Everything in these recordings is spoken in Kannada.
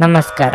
ನಮಸ್ಕಾರ.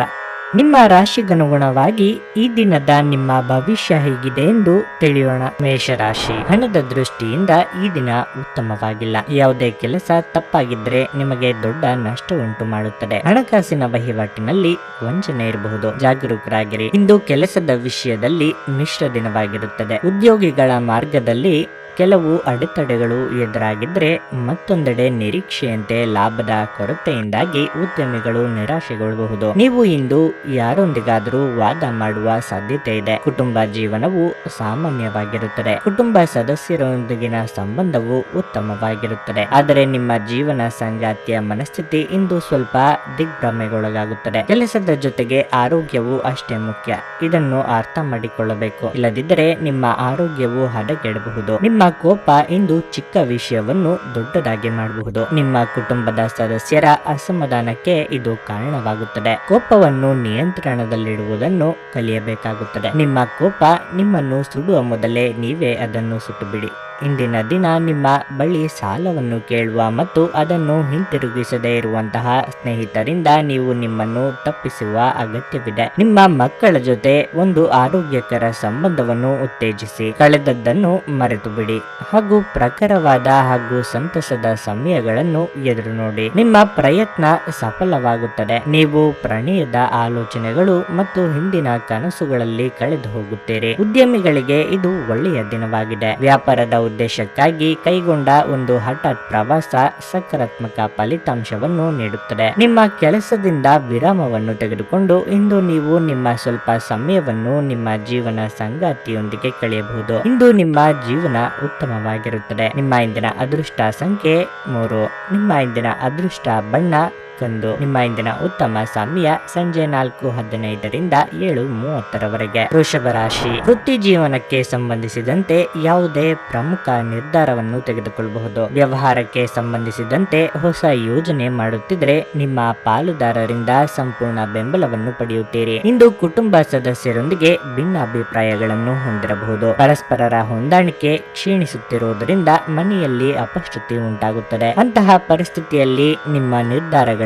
ನಿಮ್ಮ ರಾಶಿಗನುಗುಣವಾಗಿ ಈ ದಿನದ ನಿಮ್ಮ ಭವಿಷ್ಯ ಹೇಗಿದೆ ಎಂದು ತಿಳಿಯೋಣ. ಮೇಷರಾಶಿ ಹಣದ ದೃಷ್ಟಿಯಿಂದ ಈ ದಿನ ಉತ್ತಮವಾಗಿಲ್ಲ. ಯಾವುದೇ ಕೆಲಸ ತಪ್ಪಾಗಿದ್ರೆ ನಿಮಗೆ ದೊಡ್ಡ ನಷ್ಟ ಉಂಟು ಮಾಡುತ್ತದೆ. ಹಣಕಾಸಿನ ವಹಿವಾಟಿನಲ್ಲಿ ವಂಚನೆ ಇರಬಹುದು. ಜಾಗರೂಕರಾಗಿರಿ. ಇಂದು ಕೆಲಸದ ವಿಷಯದಲ್ಲಿ ಮಿಶ್ರ ದಿನವಾಗಿರುತ್ತದೆ. ಉದ್ಯೋಗಿಗಳ ಮಾರ್ಗದಲ್ಲಿ ಕೆಲವು ಅಡೆತಡೆಗಳು ಎದುರಾಗಿದ್ದರೆ ಮತ್ತೊಂದೆಡೆ ನಿರೀಕ್ಷೆಯಂತೆ ಲಾಭದ ಕೊರತೆಯಿಂದಾಗಿ ಉದ್ಯಮಿಗಳು ನಿರಾಶೆಗೊಳ್ಳಬಹುದು ನೀವು ಇಂದು ಯಾರೊಂದಿಗಾದರೂ ವಾದ ಮಾಡುವ ಸಾಧ್ಯತೆ ಇದೆ. ಕುಟುಂಬ ಜೀವನವು ಸಾಮಾನ್ಯವಾಗಿರುತ್ತದೆ. ಕುಟುಂಬ ಸದಸ್ಯರೊಂದಿಗಿನ ಸಂಬಂಧವು ಉತ್ತಮವಾಗಿರುತ್ತದೆ. ಆದರೆ ನಿಮ್ಮ ಜೀವನ ಸಂಗಾತಿಯ ಮನಸ್ಥಿತಿ ಇಂದು ಸ್ವಲ್ಪ ದಿಗ್ಭ್ರಮೆಗೊಳಗಾಗುತ್ತದೆ. ಕೆಲಸದ ಜೊತೆಗೆ ಆರೋಗ್ಯವು ಅಷ್ಟೇ ಮುಖ್ಯ. ಇದನ್ನು ಅರ್ಥ ಮಾಡಿಕೊಳ್ಳಬೇಕು. ಇಲ್ಲದಿದ್ದರೆ ನಿಮ್ಮ ಆರೋಗ್ಯವು ಹದಗೆಡಬಹುದು. ನಿಮ್ಮ ಕೋಪ ಇಂದು ಚಿಕ್ಕ ವಿಷಯವನ್ನು ದೊಡ್ಡದಾಗಿ ಮಾಡಬಹುದು. ನಿಮ್ಮ ಕುಟುಂಬದ ಸದಸ್ಯರ ಅಸಮಾಧಾನಕ್ಕೆ ಇದು ಕಾರಣವಾಗುತ್ತದೆ. ಕೋಪವನ್ನು ನಿಯಂತ್ರಣದಲ್ಲಿಡುವುದನ್ನು ಕಲಿಯಬೇಕಾಗುತ್ತದೆ. ನಿಮ್ಮ ಕೋಪ ನಿಮ್ಮನ್ನು ಸುಡುವ ಮೊದಲೇ ನೀವೇ ಅದನ್ನು ಸುಟ್ಟು ಬಿಡಿ ಇಂದಿನ ದಿನ ನಿಮ್ಮ ಬಳಿ ಸಾಲವನ್ನು ಕೇಳುವ ಮತ್ತು ಅದನ್ನು ಹಿಂತಿರುಗಿಸದೇ ಇರುವಂತಹ ಸ್ನೇಹಿತರಿಂದ ನೀವು ನಿಮ್ಮನ್ನು ತಪ್ಪಿಸುವ ಅಗತ್ಯವಿದೆ. ನಿಮ್ಮ ಮಕ್ಕಳ ಜೊತೆ ಒಂದು ಆರೋಗ್ಯಕರ ಸಂಬಂಧವನ್ನು ಉತ್ತೇಜಿಸಿ, ಕಳೆದದ್ದನ್ನು ಮರೆತು ಬಿಡಿ ಹಾಗೂ ಪ್ರಖರವಾದ ಹಾಗೂ ಸಂತಸದ ಸಮಯಗಳನ್ನು ಎದುರು ನೋಡಿ ನಿಮ್ಮ ಪ್ರಯತ್ನ ಸಫಲವಾಗುತ್ತದೆ. ನೀವು ಪ್ರಣಯದ ಆಲೋಚನೆಗಳು ಮತ್ತು ಹಿಂದಿನ ಕನಸುಗಳಲ್ಲಿ ಕಳೆದು ಹೋಗುತ್ತೀರಿ ಉದ್ಯಮಿಗಳಿಗೆ ಇದು ಒಳ್ಳೆಯ ದಿನವಾಗಿದೆ. ವ್ಯಾಪಾರದ ಉದ್ದೇಶಕ್ಕಾಗಿ ಕೈಗೊಂಡ ಒಂದು ಹಠಾತ್ ಪ್ರವಾಸ ಸಕಾರಾತ್ಮಕ ಫಲಿತಾಂಶವನ್ನು ನೀಡುತ್ತದೆ. ನಿಮ್ಮ ಕೆಲಸದಿಂದ ವಿರಾಮವನ್ನು ತೆಗೆದುಕೊಂಡು ಇಂದು ನೀವು ನಿಮ್ಮ ಸ್ವಲ್ಪ ಸಮಯವನ್ನು ನಿಮ್ಮ ಜೀವನ ಸಂಗಾತಿಯೊಂದಿಗೆ ಕಳೆಯಬಹುದು. ಇಂದು ನಿಮ್ಮ ಜೀವನ ಉತ್ತಮವಾಗಿರುತ್ತದೆ. ನಿಮ್ಮ ಇಂದಿನ ಅದೃಷ್ಟ ಸಂಖ್ಯೆ ಮೂರು. ನಿಮ್ಮ ಇಂದಿನ ಅದೃಷ್ಟ ಬಣ್ಣ ಕಂದು ನಿಮ್ಮ ಇಂದಿನ ಉತ್ತಮ ಸಮಯ ಸಂಜೆ ನಾಲ್ಕು ಹದಿನೈದರಿಂದ ಏಳು ಮೂವತ್ತರವರೆಗೆ. ವೃಷಭ ರಾಶಿ. ವೃತ್ತಿ ಜೀವನಕ್ಕೆ ಸಂಬಂಧಿಸಿದಂತೆ ಯಾವುದೇ ಪ್ರಮುಖ ನಿರ್ಧಾರವನ್ನು ತೆಗೆದುಕೊಳ್ಳಬಹುದು ವ್ಯವಹಾರಕ್ಕೆ ಸಂಬಂಧಿಸಿದಂತೆ ಹೊಸ ಯೋಜನೆ ಮಾಡುತ್ತಿದ್ರೆ ನಿಮ್ಮ ಪಾಲುದಾರರಿಂದ ಸಂಪೂರ್ಣ ಬೆಂಬಲವನ್ನು ಪಡೆಯುತ್ತೀರಿ. ಇಂದು ಕುಟುಂಬ ಸದಸ್ಯರೊಂದಿಗೆ ಭಿನ್ನಾಭಿಪ್ರಾಯಗಳನ್ನು ಹೊಂದಿರಬಹುದು. ಪರಸ್ಪರರ ಹೊಂದಾಣಿಕೆ ಕ್ಷೀಣಿಸುತ್ತಿರುವುದರಿಂದ ಮನೆಯಲ್ಲಿ ಅಪಶ್ರುತಿ ಉಂಟಾಗುತ್ತದೆ. ಅಂತಹ ಪರಿಸ್ಥಿತಿಯಲ್ಲಿ ನಿಮ್ಮ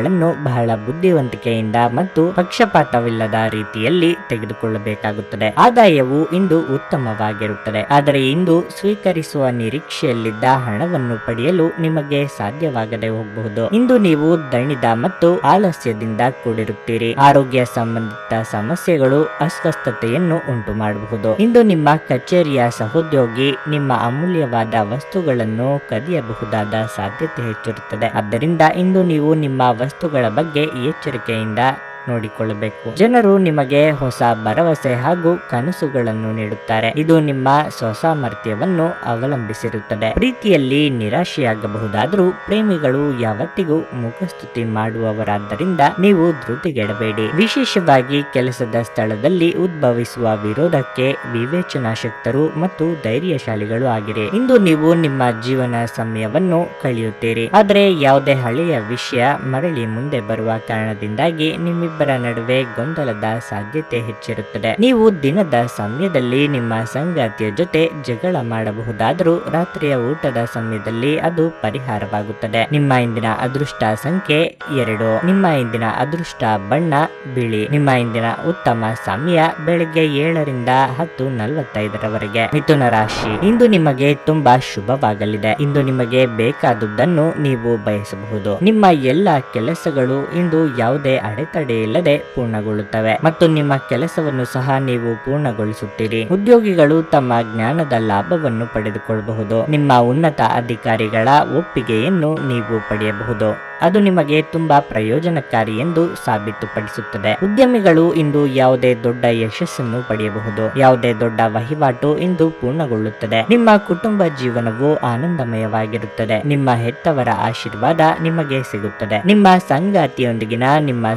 ನಿರ್ಧಾರಗಳನ್ನು ಬಹಳ ಬುದ್ಧಿವಂತಿಕೆಯಿಂದ ಮತ್ತು ಪಕ್ಷಪಾತವಿಲ್ಲದ ರೀತಿಯಲ್ಲಿ ತೆಗೆದುಕೊಳ್ಳಬೇಕಾಗುತ್ತದೆ. ಆದಾಯವು ಇಂದು ಉತ್ತಮವಾಗಿರುತ್ತದೆ. ಆದರೆ ಇಂದು ಸ್ವೀಕರಿಸುವ ನಿರೀಕ್ಷೆಯಲ್ಲಿದ್ದ ಹಣವನ್ನು ಪಡೆಯಲು ನಿಮಗೆ ಸಾಧ್ಯವಾಗದೆ ಹೋಗಬಹುದು. ಇಂದು ನೀವು ದಣಿದ ಮತ್ತು ಆಲಸ್ಯದಿಂದ ಕೂಡಿರುತ್ತೀರಿ. ಆರೋಗ್ಯ ಸಂಬಂಧಿತ ಸಮಸ್ಯೆಗಳು, ಅಸ್ವಸ್ಥತೆಯನ್ನು ಉಂಟು ಮಾಡಬಹುದು ಇಂದು ನಿಮ್ಮ ಕಚೇರಿಯ ಸಹೋದ್ಯೋಗಿ ನಿಮ್ಮ ಅಮೂಲ್ಯವಾದ ವಸ್ತುಗಳನ್ನು ಕದಿಯಬಹುದಾದ ಸಾಧ್ಯತೆ ಹೆಚ್ಚಿರುತ್ತದೆ. ಆದ್ದರಿಂದ ಇಂದು ನೀವು ನಿಮ್ಮ ವಸ್ತುಗಳ ಬಗ್ಗೆ ಎಚ್ಚರಿಕೆಯಿಂದ ನೋಡಿಕೊಳ್ಳಬೇಕು. ಜನರು ನಿಮಗೆ ಹೊಸ ಭರವಸೆ ಹಾಗೂ ಕನಸುಗಳನ್ನು ನೀಡುತ್ತಾರೆ. ಇದು ನಿಮ್ಮ ಸ್ವಸಾಮರ್ಥ್ಯವನ್ನು ಅವಲಂಬಿಸಿರುತ್ತದೆ. ಪ್ರೀತಿಯಲ್ಲಿ ನಿರಾಶೆಯಾಗಬಹುದಾದರೂ ಪ್ರೇಮಿಗಳು ಯಾವತ್ತಿಗೂ ಮುಖಸ್ತುತಿ ಮಾಡುವವರಾದ್ದರಿಂದ ನೀವು ಧೃತಿಗೆಡಬೇಡಿ. ವಿಶೇಷವಾಗಿ ಕೆಲಸದ ಸ್ಥಳದಲ್ಲಿ ಉದ್ಭವಿಸುವ ವಿರೋಧಕ್ಕೆ ವಿವೇಚನಾಶಕ್ತರು ಮತ್ತು ಧೈರ್ಯಶಾಲಿಗಳು ಆಗಿರಿ. ಇಂದು ನೀವು ನಿಮ್ಮ ಜೀವನ ಸಮಯವನ್ನು ಕಳೆಯುತ್ತೀರಿ. ಆದರೆ ಯಾವುದೇ ಹಳೆಯ ವಿಷಯ ಮರಳಿ ಮುಂದೆ ಬರುವ ಕಾರಣದಿಂದಾಗಿ ನಿಮ್ಮಿಬ್ಬರ ನಡುವೆ ಗೊಂದಲದ ಸಾಧ್ಯತೆ ಹೆಚ್ಚಿರುತ್ತದೆ. ನೀವು ದಿನದ ಸಮಯದಲ್ಲಿ ನಿಮ್ಮ ಸಂಗಾತಿಯ ಜೊತೆ ಜಗಳ ಮಾಡಬಹುದಾದರೂ ರಾತ್ರಿಯ ಊಟದ ಸಮಯದಲ್ಲಿ ಅದು ಪರಿಹಾರವಾಗುತ್ತದೆ. ನಿಮ್ಮ ಇಂದಿನ ಅದೃಷ್ಟ ಸಂಖ್ಯೆ ಎರಡು. ನಿಮ್ಮ ಇಂದಿನ ಅದೃಷ್ಟ ಬಣ್ಣ, ಬಿಳಿ. ನಿಮ್ಮ ಇಂದಿನ ಉತ್ತಮ ಸಮಯ ಬೆಳಿಗ್ಗೆ ಏಳರಿಂದ ಹತ್ತು ನಲವತ್ತೈದರವರೆಗೆ. ಮಿಥುನ ರಾಶಿ. ಇಂದು ನಿಮಗೆ ತುಂಬಾ ಶುಭವಾಗಲಿದೆ. ಇಂದು ನಿಮಗೆ ಬೇಕಾದುದನ್ನು ನೀವು ಬಯಸಬಹುದು. ನಿಮ್ಮ ಎಲ್ಲ ಕೆಲಸಗಳು ಇಂದು ಯಾವುದೇ ಅಡೆತಡೆ ಇಲ್ಲದೆ ಪೂರ್ಣಗೊಳ್ಳುತ್ತವೆ. ಮತ್ತು ನಿಮ್ಮ ಕೆಲಸವನ್ನು ಸಹ ನೀವು ಪೂರ್ಣಗೊಳಿಸುತ್ತೀರಿ. ಉದ್ಯೋಗಿಗಳು ತಮ್ಮ ಜ್ಞಾನದ ಲಾಭವನ್ನು ಪಡೆದುಕೊಳ್ಳಬಹುದು. ನಿಮ್ಮ ಉನ್ನತ ಅಧಿಕಾರಿಗಳ ಒಪ್ಪಿಗೆಯನ್ನು ನೀವು ಪಡೆಯಬಹುದು. ಅದು ನಿಮಗೆ ತುಂಬಾ ಪ್ರಯೋಜನಕಾರಿ ಎಂದು ಸಾಬೀತುಪಡಿಸುತ್ತದೆ. ಉದ್ಯಮಿಗಳು ಇಂದು ಯಾವುದೇ ದೊಡ್ಡ ಯಶಸ್ಸನ್ನು ಪಡೆಯಬಹುದು. ಯಾವುದೇ ದೊಡ್ಡ ವಹಿವಾಟು ಇಂದು ಪೂರ್ಣಗೊಳ್ಳುತ್ತದೆ. ನಿಮ್ಮ ಕುಟುಂಬ ಜೀವನವು ಆನಂದಮಯವಾಗಿರುತ್ತದೆ. ನಿಮ್ಮ ಹೆತ್ತವರ ಆಶೀರ್ವಾದ ನಿಮಗೆ ಸಿಗುತ್ತದೆ. ನಿಮ್ಮ ಸಂಗಾತಿಯೊಂದಿಗಿನ ನಿಮ್ಮ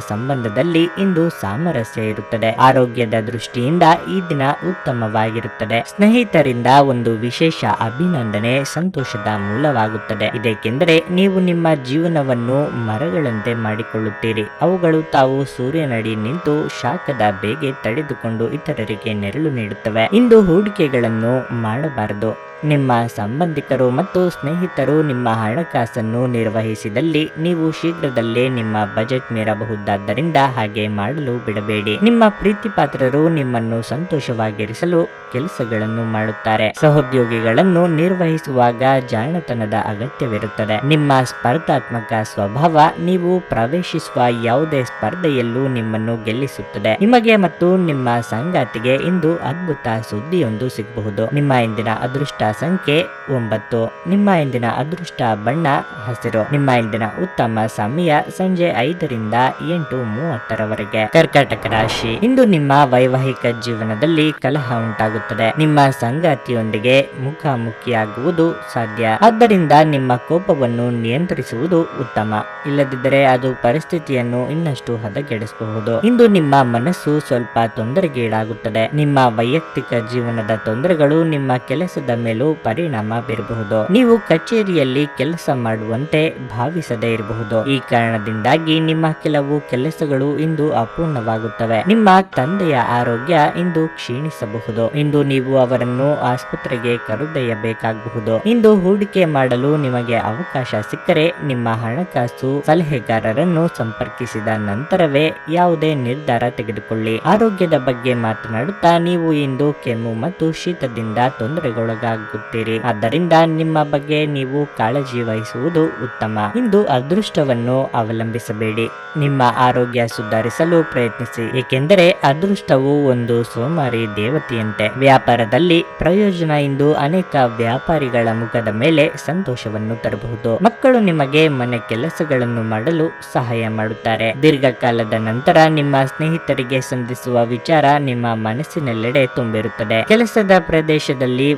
ಸಂಬಂಧದಲ್ಲಿ ಇಂದು ಸಾಮರಸ್ಯ ಇರುತ್ತದೆ. ಆರೋಗ್ಯದ ದೃಷ್ಟಿಯಿಂದ ಈ ದಿನ ಉತ್ತಮವಾಗಿರುತ್ತದೆ. ಸ್ನೇಹಿತರಿಂದ ಒಂದು ವಿಶೇಷ ಅಭಿನಂದನೆ ಸಂತೋಷದ ಮೂಲವಾಗುತ್ತದೆ. ಇದಕ್ಕೆಂದರೆ ನೀವು ನಿಮ್ಮ ಜೀವನವನ್ನು ಮರಗಳಂತೆ ಮಾಡಿಕೊಳ್ಳುತ್ತೀರಿ. ಅವುಗಳು ತಾವು ಸೂರ್ಯನಡಿ ನಿಂತು ಶಾಖದ ಬೇಗೆ ತಡೆದುಕೊಂಡು ಇತರರಿಗೆ ನೆರಳು ನೀಡುತ್ತವೆ. ಇಂದು ಹೂಡಿಕೆಗಳನ್ನು ಮಾಡಬಾರದು. ನಿಮ್ಮ ಸಂಬಂಧಿಕರು ಮತ್ತು ಸ್ನೇಹಿತರು ನಿಮ್ಮ ಹಣಕಾಸನ್ನು ನಿರ್ವಹಿಸಿದಲ್ಲಿ ನೀವು ಶೀಘ್ರದಲ್ಲೇ ನಿಮ್ಮ ಬಜೆಟ್ ಮೀರಬಹುದಾದ್ದರಿಂದ ಹಾಗೆ ಮಾಡಲು ಬಿಡಬೇಡಿ. ನಿಮ್ಮ ಪ್ರೀತಿಪಾತ್ರರು ನಿಮ್ಮನ್ನು ಸಂತೋಷವಾಗಿರಿಸಲು ಕೆಲಸಗಳನ್ನು ಮಾಡುತ್ತಾರೆ. ಸಹೋದ್ಯೋಗಿಗಳನ್ನು ನಿರ್ವಹಿಸುವಾಗ ಜಾಣತನದ ಅಗತ್ಯವಿರುತ್ತದೆ. ನಿಮ್ಮ ಸ್ಪರ್ಧಾತ್ಮಕ ಸ್ವಭಾವ ನೀವು ಪ್ರವೇಶಿಸುವ ಯಾವುದೇ ಸ್ಪರ್ಧೆಯಲ್ಲೂ ನಿಮ್ಮನ್ನು ಗೆಲ್ಲಿಸುತ್ತದೆ. ನಿಮಗೆ ಮತ್ತು ನಿಮ್ಮ ಸಂಗಾತಿಗೆ ಇಂದು ಅದ್ಭುತ ಸುದ್ದಿಯೊಂದು ಸಿಗಬಹುದು. ನಿಮ್ಮ ಇಂದಿನ ಅದೃಷ್ಟ ಸಂಖ್ಯೆ ಒಂಬತ್ತು. ನಿಮ್ಮ ಇಂದಿನ ಅದೃಷ್ಟ ಬಣ್ಣ, ಹಸಿರು. ನಿಮ್ಮ ಇಂದಿನ ಉತ್ತಮ ಸಮಯ ಸಂಜೆ ಐದರಿಂದ ಎಂಟು ಮೂವತ್ತರವರೆಗೆ. ಕರ್ಕಾಟಕ ರಾಶಿ. ಇಂದು ನಿಮ್ಮ ವೈವಾಹಿಕ ಜೀವನದಲ್ಲಿ ಕಲಹ ಉಂಟಾಗುತ್ತದೆ. ನಿಮ್ಮ ಸಂಗಾತಿಯೊಂದಿಗೆ ಮುಖಾಮುಖಿಯಾಗುವುದು ಸಾಧ್ಯ. ಆದ್ದರಿಂದ ನಿಮ್ಮ ಕೋಪವನ್ನು ನಿಯಂತ್ರಿಸುವುದು ಉತ್ತಮ. ಇಲ್ಲದಿದ್ದರೆ ಅದು ಪರಿಸ್ಥಿತಿಯನ್ನು ಇನ್ನಷ್ಟು ಹದಗೆಡಿಸಬಹುದು. ಇಂದು ನಿಮ್ಮ ಮನಸ್ಸು ಸ್ವಲ್ಪ ತೊಂದರೆಗೀಡಾಗುತ್ತದೆ. ನಿಮ್ಮ ವೈಯಕ್ತಿಕ ಜೀವನದ ತೊಂದರೆಗಳು ನಿಮ್ಮ ಕೆಲಸದ ಮೇಲೂ ಪರಿಣಾಮ ಬೀರಬಹುದು. ನೀವು ಕಚೇರಿಯಲ್ಲಿ ಕೆಲಸ ಮಾಡುವಂತೆ ಭಾವಿಸದೇ ಇರಬಹುದು. ಈ ಕಾರಣದಿಂದಾಗಿ ನಿಮ್ಮ ಕೆಲವು ಕೆಲಸಗಳು ಇಂದು ಅಪೂರ್ಣವಾಗುತ್ತವೆ. ನಿಮ್ಮ ತಂದೆಯ ಆರೋಗ್ಯ ಇಂದು ಕ್ಷೀಣಿಸಬಹುದು. ಇಂದು ನೀವು ಅವರನ್ನು ಆಸ್ಪತ್ರೆಗೆ ಕರೆದೊಯ್ಯಬೇಕಾಗಬಹುದು. ಇಂದು ಹೂಡಿಕೆ ಮಾಡಲು ನಿಮಗೆ ಅವಕಾಶ ಸಿಕ್ಕರೆ ನಿಮ್ಮ ಹಣಕಾಸು ಸಲಹೆಗಾರರನ್ನು ಸಂಪರ್ಕಿಸಿದ ನಂತರವೇ ಯಾವುದೇ ನಿರ್ಧಾರ ತೆಗೆದುಕೊಳ್ಳಿ. ಆರೋಗ್ಯದ ಬಗ್ಗೆ ಮಾತನಾಡುತ್ತಾ ನೀವು ಇಂದು ಕೆಮ್ಮು ಮತ್ತು ಶೀತದಿಂದ ತೊಂದರೆಗೊಳಗಾಗುತ್ತೀರಿ ಆದ್ದರಿಂದ ನಿಮ್ಮ ಬಗ್ಗೆ ನೀವು ಕಾಳಜಿ ವಹಿಸುವುದು ಉತ್ತಮ. ಇಂದು ಅದೃಷ್ಟವನ್ನು ಅವಲಂಬಿಸಬೇಡಿ. ನಿಮ್ಮ ಆರೋಗ್ಯ ಸುಧಾರಿಸಲು ಪ್ರಯತ್ನಿಸಿ. ಏಕೆಂದರೆ ಅದೃಷ್ಟವು ಒಂದು ಸೋಮಾರಿ ದೇವತೆಯಂತೆ. ವ್ಯಾಪಾರದಲ್ಲಿ ಪ್ರಯೋಜನ ಇಂದು ಅನೇಕ ವ್ಯಾಪಾರಿಗಳ ಮುಖದ ಮೇಲೆ ಸಂತೋಷವನ್ನು ತರಬಹುದು. ಮಕ್ಕಳು ನಿಮಗೆ ಮನೆ ಕೆಲಸಗಳನ್ನು ಮಾಡಲು ಸಹಾಯ ಮಾಡುತ್ತಾರೆ. ದೀರ್ಘಕಾಲದ ನಂತರ ನಿಮ್ಮ ಸ್ನೇಹಿತರಿಗೆ ಸಂಧಿಸುವ ವಿಚಾರ ನಿಮ್ಮ ಮನಸ್ಸಿನೆಲ್ಲೆಡೆ ತುಂಬಿರುತ್ತದೆ. ಕೆಲಸದ ಪ್ರದೇಶದಲ್ಲಿ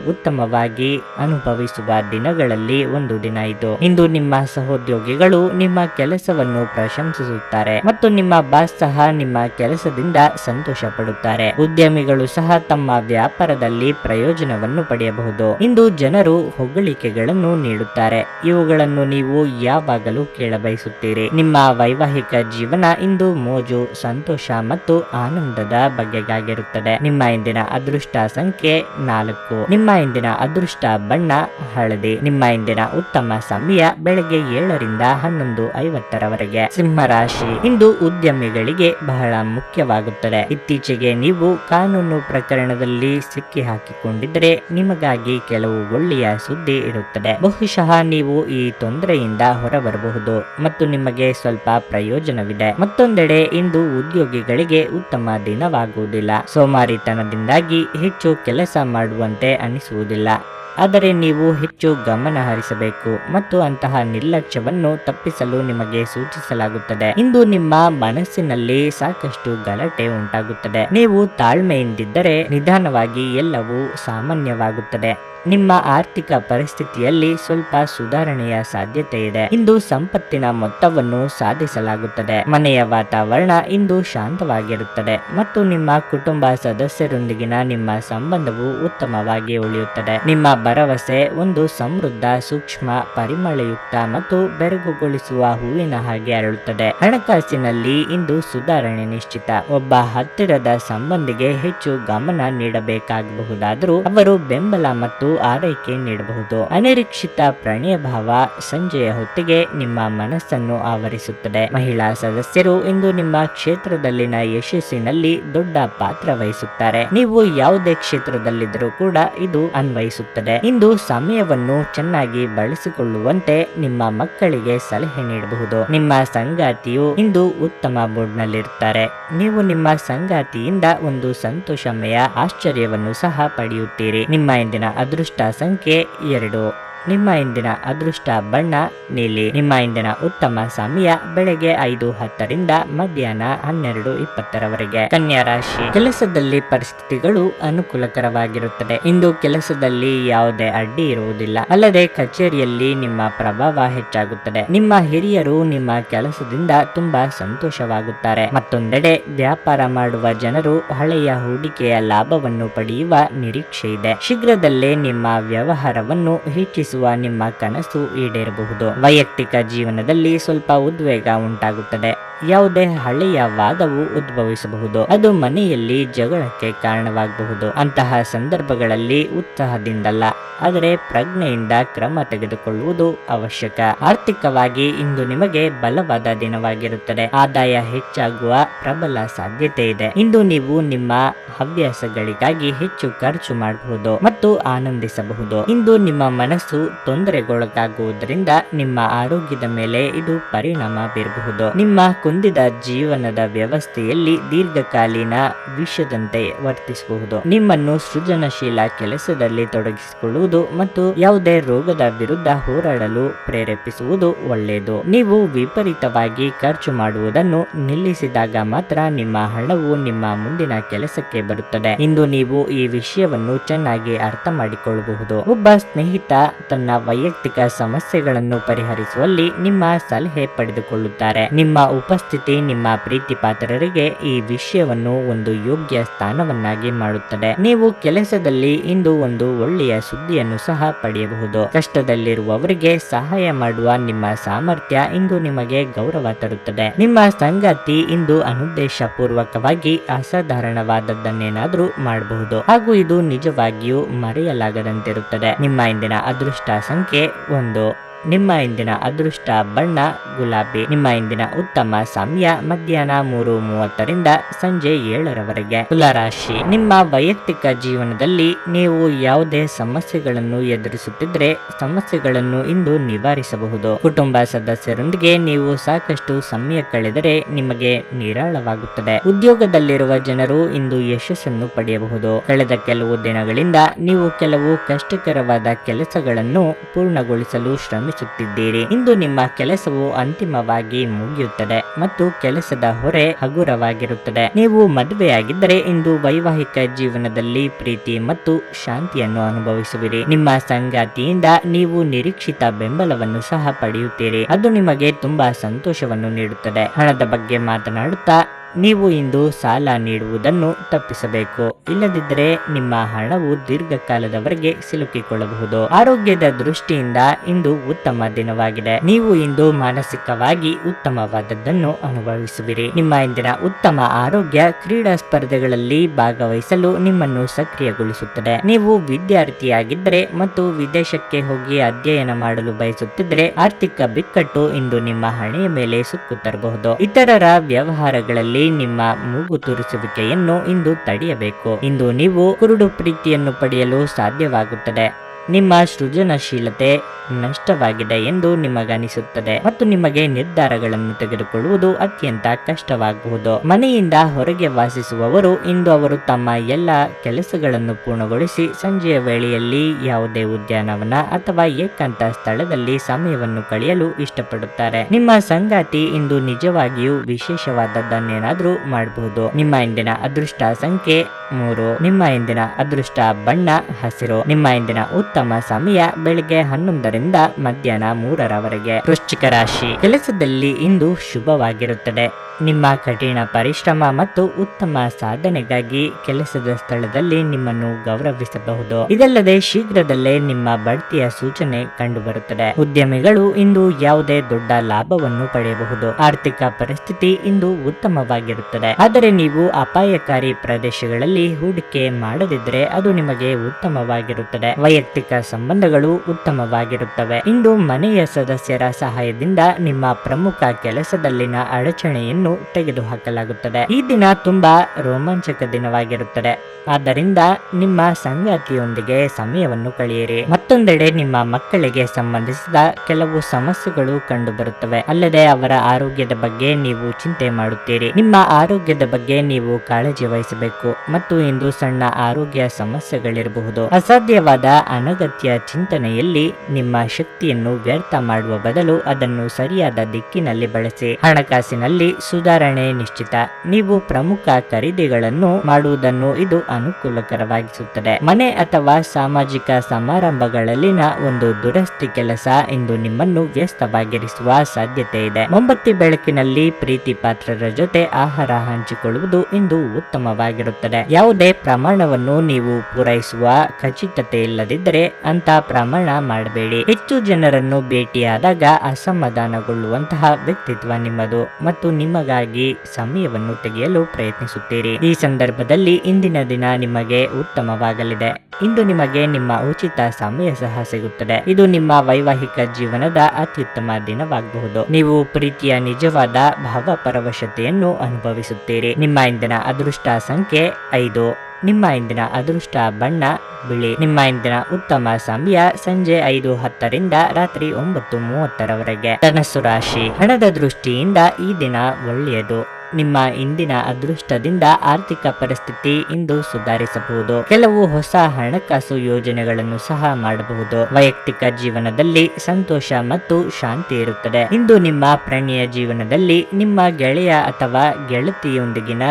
ಉತ್ತಮವಾಗಿ ಅನುಭವಿಸುವ ದಿನಗಳಲ್ಲಿ ಒಂದು ದಿನ ಇದು. ಇಂದು ನಿಮ್ಮ ಸಹೋದ್ಯೋಗಿಗಳು ನಿಮ್ಮ ಕೆಲಸವನ್ನು ಪ್ರಶಂಸಿಸುತ್ತಾರೆ ಮತ್ತು ನಿಮ್ಮ ಬಾಸ್ ಸಹ ನಿಮ್ಮ ಕೆಲಸದಿಂದ ಸಂತೋಷ ಪಡುತ್ತಾರೆ ಉದ್ಯಮಿಗಳು ಸಹ ತಮ್ಮ ವ್ಯಾಪಾರದಲ್ಲಿ ಪ್ರಯೋಜನವನ್ನು ಪಡೆಯಬಹುದು. ಇಂದು ಜನರು ಹೊಗಳಿಕೆಗಳನ್ನು ನೀಡುತ್ತಾರೆ. ಇವುಗಳನ್ನು ನೀವು ಯಾವಾಗಲೂ ಕೇಳಬಯಸುತ್ತೀರಿ. ನಿಮ್ಮ ವೈವಾಹಿಕ ಜೀವನ ಇಂದು ಮೋಜು, ಸಂತೋಷ ಮತ್ತು ಆನಂದದ ಬಗೆಗಾಗಿರುತ್ತದೆ. ನಿಮ್ಮ ಇಂದಿನ ಅದೃಷ್ಟ ಸಂಖ್ಯೆ ನಾಲ್ಕು. ನಿಮ್ಮ ಇಂದಿನ ಅದೃಷ್ಟ ಬಣ್ಣ ಹಳದಿ. ನಿಮ್ಮ ಇಂದಿನ ಉತ್ತಮ ಸಮಯ ಬೆಳಗ್ಗೆ ಏಳರಿಂದ ಹನ್ನೊಂದು ಐವತ್ತರವರೆಗೆ. ಸಿಂಹರಾಶಿ ಇಂದು ಉದ್ಯಮಿಗಳಿಗೆ ಬಹಳ ಮುಖ್ಯವಾಗುತ್ತದೆ. ಇತ್ತೀಚೆಗೆ ನೀವು ಕಾನೂನು ಪ್ರಕರಣದಲ್ಲಿ ಸಿಕ್ಕಿ ಹಾಕಿಕೊಂಡಿದ್ದರೆ ನಿಮಗಾಗಿ ಕೆಲವು ಒಳ್ಳೆಯ ಸುದ್ದಿ ಇರುತ್ತದೆ. ಬಹುಶಃ ನೀವು ಈ ತೊಂದರೆಯಿಂದ ಹೊರಬರಬಹುದು ಮತ್ತು ನಿಮಗೆ ಸ್ವಲ್ಪ ಪ್ರಯೋಜನವಿದೆ. ಮತ್ತೊಂದೆಡೆ ಇಂದು ಉದ್ಯೋಗಿಗಳಿಗೆ ಉತ್ತಮ ದಿನವಾಗುವುದಿಲ್ಲ. ಸೋಮಾರಿತನದಿಂದಾಗಿ ಹೆಚ್ಚು ಕೆಲಸ ಮಾಡುವಂತೆ ಅನಿಸುವುದಿಲ್ಲ. ಆದರೆ ನೀವು ಹೆಚ್ಚು ಗಮನ ಹರಿಸಬೇಕು ಮತ್ತು ಅಂತಹ ನಿರ್ಲಕ್ಷ್ಯವನ್ನು ತಪ್ಪಿಸಲು ನಿಮಗೆ ಸೂಚಿಸಲಾಗುತ್ತದೆ. ಇಂದು ನಿಮ್ಮ ಮನಸ್ಸಿನಲ್ಲಿ ಸಾಕಷ್ಟು ಗಲಾಟೆ ಉಂಟಾಗುತ್ತದೆ. ನೀವು ತಾಳ್ಮೆಯಿಂದಿದ್ದರೆ ನಿಧಾನವಾಗಿ ಎಲ್ಲವೂ ಸಾಮಾನ್ಯವಾಗುತ್ತದೆ. ನಿಮ್ಮ ಆರ್ಥಿಕ ಪರಿಸ್ಥಿತಿಯಲ್ಲಿ ಸ್ವಲ್ಪ ಸುಧಾರಣೆಯ ಸಾಧ್ಯತೆ ಇದೆ. ಇಂದು ಸಂಪತ್ತಿನ ಮೊತ್ತವನ್ನು ಸಾಧಿಸಲಾಗುತ್ತದೆ. ಮನೆಯ ವಾತಾವರಣ ಇಂದು ಶಾಂತವಾಗಿರುತ್ತದೆ ಮತ್ತು ನಿಮ್ಮ ಕುಟುಂಬ ಸದಸ್ಯರೊಂದಿಗಿನ ನಿಮ್ಮ ಸಂಬಂಧವು ಉತ್ತಮವಾಗಿ ಉಳಿಯುತ್ತದೆ. ನಿಮ್ಮ ಭರವಸೆ ಒಂದು ಸಮೃದ್ಧ, ಸೂಕ್ಷ್ಮ, ಪರಿಮಳಯುಕ್ತ ಮತ್ತು ಬೆರಗುಗೊಳಿಸುವ ಹೂವಿನ ಹಾಗೆ ಅರಳುತ್ತದೆ. ಹಣಕಾಸಿನಲ್ಲಿ ಇಂದು ಸುಧಾರಣೆ ನಿಶ್ಚಿತ. ಒಬ್ಬ ಹತ್ತಿರದ ಸಂಬಂಧಿಗೆ ಹೆಚ್ಚು ಗಮನ ನೀಡಬೇಕಾಗಬಹುದಾದರೂ ಅವರು ಬೆಂಬಲ ಮತ್ತು ಆರೈಕೆ ನೀಡಬಹುದು. ಅನಿರೀಕ್ಷಿತ ಪ್ರಣಯ ಭಾವ ಸಂಜೆಯ ಹೊತ್ತಿಗೆ ನಿಮ್ಮ ಮನಸ್ಸನ್ನು ಆವರಿಸುತ್ತದೆ. ಮಹಿಳಾ ಸದಸ್ಯರು ಇಂದು ನಿಮ್ಮ ಕ್ಷೇತ್ರದಲ್ಲಿನ ಯಶಸ್ಸಿನಲ್ಲಿ ದೊಡ್ಡ ಪಾತ್ರ ವಹಿಸುತ್ತಾರೆ. ನೀವು ಯಾವುದೇ ಕ್ಷೇತ್ರದಲ್ಲಿದ್ದರೂ ಕೂಡ ಇದು ಅನ್ವಯಿಸುತ್ತದೆ. ಇಂದು ಸಮಯವನ್ನು ಚೆನ್ನಾಗಿ ಬಳಸಿಕೊಳ್ಳುವಂತೆ ನಿಮ್ಮ ಮಕ್ಕಳಿಗೆ ಸಲಹೆ ನೀಡಬಹುದು. ನಿಮ್ಮ ಸಂಗಾತಿಯು ಇಂದು ಉತ್ತಮ ಮೂಡ್ನಲ್ಲಿರುತ್ತಾರೆ. ನೀವು ನಿಮ್ಮ ಸಂಗಾತಿಯಿಂದ ಒಂದು ಸಂತೋಷಮಯ ಆಶ್ಚರ್ಯವನ್ನು ಸಹ ಪಡೆಯುತ್ತೀರಿ. ನಿಮ್ಮ ಇಂದಿನ ಅದೃಷ್ಟ ಸಂಖ್ಯೆ ಎರಡು. ನಿಮ್ಮ ಇಂದಿನ ಅದೃಷ್ಟ ಬಣ್ಣ, ನೀಲಿ ನಿಮ್ಮ ಇಂದಿನ ಉತ್ತಮ ಸಮಯ ಬೆಳಗ್ಗೆ ಐದು ಹತ್ತರಿಂದ ಮಧ್ಯಾಹ್ನ ಹನ್ನೆರಡು ಇಪ್ಪತ್ತರವರೆಗೆ. ಕನ್ಯಾ ರಾಶಿ. ಕೆಲಸದಲ್ಲಿ ಪರಿಸ್ಥಿತಿಗಳು ಅನುಕೂಲಕರವಾಗಿರುತ್ತದೆ. ಇಂದು ಕೆಲಸದಲ್ಲಿ ಯಾವುದೇ ಅಡ್ಡಿ ಇರುವುದಿಲ್ಲ. ಅಲ್ಲದೆ ಕಚೇರಿಯಲ್ಲಿ ನಿಮ್ಮ ಪ್ರಭಾವ ಹೆಚ್ಚಾಗುತ್ತದೆ. ನಿಮ್ಮ ಹಿರಿಯರು ನಿಮ್ಮ ಕೆಲಸದಿಂದ ತುಂಬಾ ಸಂತೋಷವಾಗುತ್ತಾರೆ. ಮತ್ತೊಂದೆಡೆ ವ್ಯಾಪಾರ ಮಾಡುವ ಜನರು ಹಳೆಯ ಹೂಡಿಕೆಯ ಲಾಭವನ್ನು ಪಡೆಯುವ ನಿರೀಕ್ಷೆ ಇದೆ. ಶೀಘ್ರದಲ್ಲೇ ನಿಮ್ಮ ವ್ಯವಹಾರವನ್ನು ಹೆಚ್ಚಿಸುವ ನಿಮ್ಮ ಕನಸು ಈಡೇರಬಹುದು. ವೈಯಕ್ತಿಕ ಜೀವನದಲ್ಲಿ ಸ್ವಲ್ಪ ಉದ್ವೇಗ ಉಂಟಾಗುತ್ತದೆ. ಯಾವುದೇ ಹಳೆಯ ವಾದವು ಉದ್ಭವಿಸಬಹುದು. ಅದು ಮನೆಯಲ್ಲಿ ಜಗಳಕ್ಕೆ ಕಾರಣವಾಗಬಹುದು. ಅಂತಹ ಸಂದರ್ಭಗಳಲ್ಲಿ ಉತ್ಸಾಹದಿಂದಲ್ಲ. ಆದರೆ ಪ್ರಜ್ಞೆಯಿಂದ ಕ್ರಮ ತೆಗೆದುಕೊಳ್ಳುವುದು ಅವಶ್ಯಕ. ಆರ್ಥಿಕವಾಗಿ ಇಂದು ನಿಮಗೆ ಬಲವಾದ ದಿನವಾಗಿರುತ್ತದೆ. ಆದಾಯ ಹೆಚ್ಚಾಗುವ ಪ್ರಬಲ ಸಾಧ್ಯತೆ ಇದೆ. ಇಂದು ನೀವು ನಿಮ್ಮ ಹವ್ಯಾಸಗಳಿಗಾಗಿ ಹೆಚ್ಚು ಖರ್ಚು ಮಾಡಬಹುದು ಮತ್ತು ಆನಂದಿಸಬಹುದು. ಇಂದು ನಿಮ್ಮ ಮನಸ್ಸು ತೊಂದರೆಗೊಳಗಾಗುವುದರಿಂದ ನಿಮ್ಮ ಆರೋಗ್ಯದ ಮೇಲೆ ಇದು ಪರಿಣಾಮ ಬೀರಬಹುದು. ನಿಮ್ಮ ಕುಂದಿದ ಜೀವನದ ವ್ಯವಸ್ಥೆಯಲ್ಲಿ ದೀರ್ಘಕಾಲೀನ ವಿಷದಂತೆ ವರ್ತಿಸಬಹುದು. ನಿಮ್ಮನ್ನು ಸೃಜನಶೀಲ ಕೆಲಸದಲ್ಲಿ ತೊಡಗಿಸಿಕೊಳ್ಳುವುದು ಮತ್ತು ಯಾವುದೇ ರೋಗದ ವಿರುದ್ಧ ಹೋರಾಡಲು ಪ್ರೇರೇಪಿಸುವುದು ಒಳ್ಳೆಯದು. ನೀವು ವಿಪರೀತವಾಗಿ ಖರ್ಚು ಮಾಡುವುದನ್ನು ನಿಲ್ಲಿಸಿದಾಗ ಮಾತ್ರ ನಿಮ್ಮ ಹಣವು ನಿಮ್ಮ ಮುಂದಿನ ಕೆಲಸಕ್ಕೆ ಬರುತ್ತದೆ. ಇಂದು ನೀವು ಈ ವಿಷಯವನ್ನು ಚೆನ್ನಾಗಿ ಅರ್ಥ ಮಾಡಿಕೊಳ್ಳಬಹುದು. ಒಬ್ಬ ಸ್ನೇಹಿತ ತನ್ನ ವೈಯಕ್ತಿಕ ಸಮಸ್ಯೆಗಳನ್ನು ಪರಿಹರಿಸುವಲ್ಲಿ ನಿಮ್ಮ ಸಲಹೆ ಪಡೆದುಕೊಳ್ಳುತ್ತಾರೆ. ನಿಮ್ಮ ಉಪಸ್ಥಿತಿ ನಿಮ್ಮ ಪ್ರೀತಿ ಪಾತ್ರರಿಗೆ ಈ ವಿಷಯವನ್ನು ಒಂದು ಯೋಗ್ಯ ಸ್ಥಾನವನ್ನಾಗಿ ಮಾಡುತ್ತದೆ. ನೀವು ಕೆಲಸದಲ್ಲಿ ಇಂದು ಒಂದು ಒಳ್ಳೆಯ ಸುದ್ದಿಯನ್ನು ಸಹ ಪಡೆಯಬಹುದು. ಕಷ್ಟದಲ್ಲಿರುವವರಿಗೆ ಸಹಾಯ ಮಾಡುವ ನಿಮ್ಮ ಸಾಮರ್ಥ್ಯ ಇಂದು ನಿಮಗೆ ಗೌರವ ತರುತ್ತದೆ. ನಿಮ್ಮ ಸಂಗಾತಿ ಇಂದು ಅನುದ್ದೇಶ ಪೂರ್ವಕವಾಗಿ ಅಸಾಧಾರಣವಾದದ್ದನ್ನೇನಾದ್ರೂ ಮಾಡಬಹುದು. ಹಾಗೂ ಇದು ನಿಜವಾಗಿಯೂ ಮರೆಯಲಾಗದಂತಿರುತ್ತದೆ. ನಿಮ್ಮ ಇಂದಿನ ಅದೃಷ್ಟ ಸಂಖ್ಯೆ ಒಂದು. ನಿಮ್ಮ ಇಂದಿನ ಅದೃಷ್ಟ ಬಣ್ಣ, ಗುಲಾಬಿ. ನಿಮ್ಮ ಇಂದಿನ ಉತ್ತಮ ಸಮಯ ಮಧ್ಯಾಹ್ನ ಮೂರು ಮೂವತ್ತರಿಂದ ಸಂಜೆ ಏಳರವರೆಗೆ. ತುಲಾರಾಶಿ. ನಿಮ್ಮ ವೈಯಕ್ತಿಕ ಜೀವನದಲ್ಲಿ ನೀವು ಯಾವುದೇ ಸಮಸ್ಯೆಗಳನ್ನು ಎದುರಿಸುತ್ತಿದ್ರೆ ಸಮಸ್ಯೆಗಳನ್ನು ಇಂದು ನಿವಾರಿಸಬಹುದು. ಕುಟುಂಬ ಸದಸ್ಯರೊಂದಿಗೆ ನೀವು ಸಾಕಷ್ಟು ಸಮಯ ಕಳೆದರೆ ನಿಮಗೆ ನಿರಾಳವಾಗುತ್ತದೆ. ಉದ್ಯೋಗದಲ್ಲಿರುವ ಜನರು ಇಂದು ಯಶಸ್ಸನ್ನು ಪಡೆಯಬಹುದು. ಕಳೆದ ಕೆಲವು ದಿನಗಳಿಂದ ನೀವು ಕೆಲವು ಕಷ್ಟಕರವಾದ ಕೆಲಸಗಳನ್ನು ಪೂರ್ಣಗೊಳಿಸಲು ಶ್ರಮಿಸುತ್ತಿದ್ದೀರಿ ಇಂದು ನಿಮ್ಮ ಕೆಲಸವು ಅಂತಿಮವಾಗಿ ಮುಗಿಯುತ್ತದೆ ಮತ್ತು ಕೆಲಸದ ಹೊರೆ ಹಗುರವಾಗಿರುತ್ತದೆ. ನೀವು ಮದುವೆಯಾಗಿದ್ದರೆ ಇಂದು ವೈವಾಹಿಕ ಜೀವನದಲ್ಲಿ ಪ್ರೀತಿ ಮತ್ತು ಶಾಂತಿಯನ್ನು ಅನುಭವಿಸುವಿರಿ. ನಿಮ್ಮ ಸಂಗಾತಿಯಿಂದ ನೀವು ನಿರೀಕ್ಷಿತ ಬೆಂಬಲವನ್ನು ಸಹ ಪಡೆಯುತ್ತೀರಿ. ಅದು ನಿಮಗೆ ತುಂಬಾ ಸಂತೋಷವನ್ನು ನೀಡುತ್ತದೆ. ಹಣದ ಬಗ್ಗೆ ಮಾತನಾಡುತ್ತಾ ನೀವು ಇಂದು ಸಾಲ ನೀಡುವುದನ್ನು ತಪ್ಪಿಸಬೇಕು. ಇಲ್ಲದಿದ್ದರೆ ನಿಮ್ಮ ಹಣವು ದೀರ್ಘಕಾಲದವರೆಗೆ ಸಿಲುಕಿಕೊಳ್ಳಬಹುದು. ಆರೋಗ್ಯದ ದೃಷ್ಟಿಯಿಂದ ಇಂದು ಉತ್ತಮ ದಿನವಾಗಿದೆ. ನೀವು ಇಂದು ಮಾನಸಿಕವಾಗಿ ಉತ್ತಮವಾದದ್ದನ್ನು ಅನುಭವಿಸುವಿರಿ. ನಿಮ್ಮ ಇಂದಿನ ಉತ್ತಮ ಆರೋಗ್ಯ ಕ್ರೀಡಾ ಸ್ಪರ್ಧೆಗಳಲ್ಲಿ ಭಾಗವಹಿಸಲು ನಿಮ್ಮನ್ನು ಸಕ್ರಿಯಗೊಳಿಸುತ್ತದೆ. ನೀವು ವಿದ್ಯಾರ್ಥಿಯಾಗಿದ್ದರೆ ಮತ್ತು ವಿದೇಶಕ್ಕೆ ಹೋಗಿ ಅಧ್ಯಯನ ಮಾಡಲು ಬಯಸುತ್ತಿದ್ದರೆ ಆರ್ಥಿಕ ಬಿಕ್ಕಟ್ಟು ಇಂದು ನಿಮ್ಮ ಹಣೆಯ ಮೇಲೆ ಸುಕ್ಕು ತರಬಹುದು. ಇತರರ ವ್ಯವಹಾರಗಳಲ್ಲಿ ನಿಮ್ಮ ಮೂಗು ತೂರಿಸುವಿಕೆಯನ್ನು ಇಂದು ತಡೆಯಬೇಕು. ಇಂದು ನೀವು ಕುರುಡು ಪ್ರೀತಿಯನ್ನು ಪಡೆಯಲು ಸಾಧ್ಯವಾಗುತ್ತದೆ. ನಿಮ್ಮ ಸೃಜನಶೀಲತೆ ನಷ್ಟವಾಗಿದೆ ಎಂದು ನಿಮಗನಿಸುತ್ತದೆ ಮತ್ತು ನಿಮಗೆ ನಿರ್ಧಾರಗಳನ್ನು ತೆಗೆದುಕೊಳ್ಳುವುದು ಅತ್ಯಂತ ಕಷ್ಟವಾಗಬಹುದು ಮನೆಯಿಂದ ಹೊರಗೆ ವಾಸಿಸುವವರು ಇಂದು ಅವರು ತಮ್ಮ ಎಲ್ಲ ಕೆಲಸಗಳನ್ನು ಪೂರ್ಣಗೊಳಿಸಿ ಸಂಜೆಯ ವೇಳೆಯಲ್ಲಿ ಯಾವುದೇ ಉದ್ಯಾನವನ ಅಥವಾ ಏಕಾಂತ ಸ್ಥಳದಲ್ಲಿ ಸಮಯವನ್ನು ಕಳೆಯಲು ಇಷ್ಟಪಡುತ್ತಾರೆ. ನಿಮ್ಮ ಸಂಗಾತಿ ಇಂದು ನಿಜವಾಗಿಯೂ ವಿಶೇಷವಾದದ್ದನ್ನೇನಾದ್ರೂ ಮಾಡಬಹುದು. ನಿಮ್ಮ ಇಂದಿನ ಅದೃಷ್ಟ ಸಂಖ್ಯೆ ಮೂರು. ನಿಮ್ಮ ಇಂದಿನ ಅದೃಷ್ಟ ಬಣ್ಣ ಹಸಿರು. ನಿಮ್ಮ ಇಂದಿನ ಉತ್ತಮ ಸಮಯ ಬೆಳಿಗ್ಗೆ ಹನ್ನೊಂದರಿಂದ ಮಧ್ಯಾಹ್ನ ಮೂರರವರೆಗೆ. ವೃಶ್ಚಿಕ ರಾಶಿ. ಕೆಲಸದಲ್ಲಿ ಇಂದು ಶುಭವಾಗಿರುತ್ತದೆ. ನಿಮ್ಮ ಕಠಿಣ ಪರಿಶ್ರಮ ಮತ್ತು ಉತ್ತಮ ಸಾಧನೆಗಾಗಿ ಕೆಲಸದ ಸ್ಥಳದಲ್ಲಿ ನಿಮ್ಮನ್ನು ಗೌರವಿಸಬಹುದು. ಇದಲ್ಲದೆ ಶೀಘ್ರದಲ್ಲೇ ನಿಮ್ಮ ಬಡ್ತಿಯ ಸೂಚನೆ ಕಂಡುಬರುತ್ತದೆ. ಉದ್ಯಮಿಗಳು ಇಂದು ಯಾವುದೇ ದೊಡ್ಡ ಲಾಭವನ್ನು ಪಡೆಯಬಹುದು. ಆರ್ಥಿಕ ಪರಿಸ್ಥಿತಿ ಇಂದು ಉತ್ತಮವಾಗಿರುತ್ತದೆ. ಆದರೆ ನೀವು ಅಪಾಯಕಾರಿ ಪ್ರದೇಶಗಳಲ್ಲಿ ಹೂಡಿಕೆ ಮಾಡದಿದ್ರೆ ಅದು ನಿಮಗೆ ಉತ್ತಮವಾಗಿರುತ್ತದೆ. ವೈಯಕ್ತಿಕ ಸಂಬಂಧಗಳು ಉತ್ತಮವಾಗಿರುತ್ತವೆ. ಇಂದು ಮನೆಯ ಸದಸ್ಯರ ಸಹಾಯದಿಂದ ನಿಮ್ಮ ಪ್ರಮುಖ ಕೆಲಸದಲ್ಲಿನ ಅಡಚಣೆಯನ್ನು ತೆಗೆದುಹಾಕಲಾಗುತ್ತದೆ. ಈ ದಿನ ತುಂಬಾ ರೋಮಾಂಚಕ ದಿನವಾಗಿರುತ್ತದೆ. ಆದ್ದರಿಂದ ನಿಮ್ಮ ಸಂಗಾತಿಯೊಂದಿಗೆ ಸಮಯವನ್ನು ಕಳೆಯಿರಿ. ಮತ್ತೊಂದೆಡೆ ನಿಮ್ಮ ಮಕ್ಕಳಿಗೆ ಸಂಬಂಧಿಸಿದ ಕೆಲವು ಸಮಸ್ಯೆಗಳು ಕಂಡುಬರುತ್ತವೆ. ಅಲ್ಲದೆ ಅವರ ಆರೋಗ್ಯದ ಬಗ್ಗೆ ನೀವು ಚಿಂತೆ ಮಾಡುತ್ತೀರಿ. ನಿಮ್ಮ ಆರೋಗ್ಯದ ಬಗ್ಗೆ ನೀವು ಕಾಳಜಿ ವಹಿಸಬೇಕು. ಮತ್ತು ಇಂದು ಸಣ್ಣ ಆರೋಗ್ಯ ಸಮಸ್ಯೆಗಳಿರಬಹುದು. ಅಸಾಧ್ಯವಾದ ಅನಗತ್ಯ ಚಿಂತನೆಯಲ್ಲಿ ನಿಮ್ಮ ಶಕ್ತಿಯನ್ನು ವ್ಯರ್ಥ ಮಾಡುವ ಬದಲು ಅದನ್ನು ಸರಿಯಾದ ದಿಕ್ಕಿನಲ್ಲಿ ಬಳಸಿ. ಹಣಕಾಸಿನಲ್ಲಿ ಸುಧಾರಣೆ ನಿಶ್ಚಿತ. ನೀವು ಪ್ರಮುಖ ಖರೀದಿಗಳನ್ನು ಮಾಡುವುದನ್ನು ಇದು ಅನುಕೂಲಕರವಾಗಿಸುತ್ತದೆ. ಮನೆ ಅಥವಾ ಸಾಮಾಜಿಕ ಸಮಾರಂಭಗಳಲ್ಲಿನ ಒಂದು ದುರಸ್ತಿ ಕೆಲಸ ಇಂದು ನಿಮ್ಮನ್ನು ವ್ಯಸ್ತವಾಗಿರಿಸುವ ಸಾಧ್ಯತೆ ಇದೆ. ಮೊಂಬತ್ತಿ ಬೆಳಕಿನಲ್ಲಿ ಪ್ರೀತಿ ಪಾತ್ರರ ಜೊತೆ ಆಹಾರ ಹಂಚಿಕೊಳ್ಳುವುದು ಇಂದು ಉತ್ತಮವಾಗಿರುತ್ತದೆ. ಯಾವುದೇ ಪ್ರಮಾಣವನ್ನು ನೀವು ಪೂರೈಸುವ ಖಚಿತತೆ ಇಲ್ಲದಿದ್ದರೆ ಆದರೆ ಅಂತ ಪ್ರಮಾಣ ಮಾಡಬೇಡಿ. ಹೆಚ್ಚು ಜನರನ್ನು ಭೇಟಿಯಾದಾಗ ಅಸಮಾಧಾನಗೊಳ್ಳುವಂತಹ ವ್ಯಕ್ತಿತ್ವ ನಿಮ್ಮದು ಮತ್ತು ನಿಮಗಾಗಿ ಸಮಯವನ್ನು ತೆಗೆಯಲು ಪ್ರಯತ್ನಿಸುತ್ತೀರಿ. ಈ ಸಂದರ್ಭದಲ್ಲಿ ಇಂದಿನ ದಿನ ನಿಮಗೆ ಉತ್ತಮವಾಗಲಿದೆ. ಇಂದು ನಿಮಗೆ ನಿಮ್ಮ ಉಚಿತ ಸಮಯ ಸಹ ಸಿಗುತ್ತದೆ. ಇದು ನಿಮ್ಮ ವೈವಾಹಿಕ ಜೀವನದ ಅತ್ಯುತ್ತಮ ದಿನವಾಗಬಹುದು. ನೀವು ಪ್ರೀತಿಯ ನಿಜವಾದ ಭಾವಪರವಶತೆಯನ್ನು ಅನುಭವಿಸುತ್ತೀರಿ. ನಿಮ್ಮ ಇಂದಿನ ಅದೃಷ್ಟ ಸಂಖ್ಯೆ ಐದು. ನಿಮ್ಮ ಇಂದಿನ ಅದೃಷ್ಟ ಬಣ್ಣ, ಬಿಳಿ. ನಿಮ್ಮ ಇಂದಿನ ಉತ್ತಮ ಸಮಯ ಸಂಜೆ ಐದು ಹತ್ತರಿಂದ ರಾತ್ರಿ ಒಂಬತ್ತು ಮೂವತ್ತರವರೆಗೆ. ಧನಸ್ಸು ರಾಶಿ. ಹಣದ ದೃಷ್ಟಿಯಿಂದ ಈ ದಿನ ಒಳ್ಳೆಯದು. ನಿಮ್ಮ ಇಂದಿನ ಅದೃಷ್ಟದಿಂದ ಆರ್ಥಿಕ ಪರಿಸ್ಥಿತಿ ಇಂದು ಸುಧಾರಿಸಬಹುದು. ಕೆಲವು ಹೊಸ ಹಣಕಾಸು ಯೋಜನೆಗಳನ್ನು ಸಹ ಮಾಡಬಹುದು. ವೈಯಕ್ತಿಕ ಜೀವನದಲ್ಲಿ ಸಂತೋಷ ಮತ್ತು ಶಾಂತಿ ಇರುತ್ತದೆ. ಇಂದು ನಿಮ್ಮ ಪ್ರಣಯ ಜೀವನದಲ್ಲಿ ನಿಮ್ಮ ಗೆಳೆಯ ಅಥವಾ ಗೆಳತಿಯೊಂದಿಗಿನ